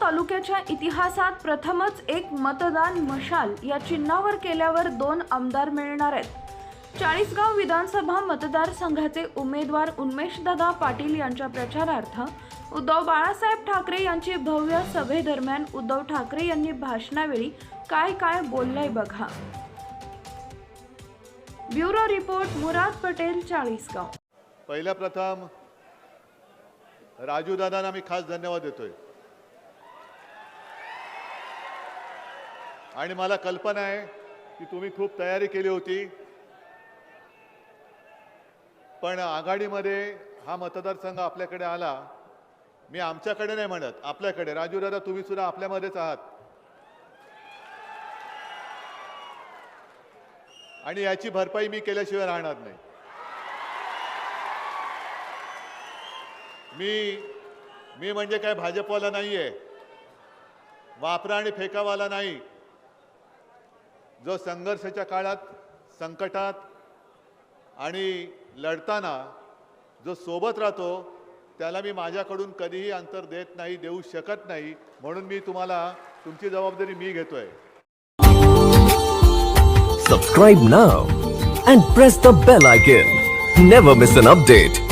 तालुक्याच्या इतिहासात प्रथमच एक मतदान मशाल या चिन्हावर केल्यावर दोन आमदार मिळणार आहेत. चाळीसगाव विधानसभा मतदारसंघाचे उमेदवार उन्मेषदादा पाटील यांच्या प्रचारार्थ उद्धव बाळासाहेब ठाकरे यांची भव्य सभेदरम्यान उद्धव ठाकरे यांनी भाषणावेळी काय काय बोललंय बघा. Bureau report Murad Patel Chalisgaon. पहिल्या प्रथम राजू दादांना मी खास धन्यवाद देतोय. आणि मला कल्पना आहे की तुम्ही खूप तयारी केली होती. पण आघाडीमध्ये हा मतदारसंघ आपल्याकडे आला. मी आमच्याकडे नाही म्हणत आपल्याकडे. राजू दादा तुम्ही सुद्धा आपल्यामध्येच आहात. आणि याची भरपाई मी केल्याशिवाय राहणार नाही. मी मी म्हणजे काय भाजपवाला नाही आहे वापरा आणि फेकावाला नाही. जो संघर्षाच्या काळात संकटात आणि लढताना जो सोबत राहतो त्याला मी माझ्याकडून कधीही अंतर देत नाही देऊ शकत नाही म्हणून मी तुम्हाला तुमची जबाबदारी मी घेतोय. Subscribe now and press the bell icon never miss an update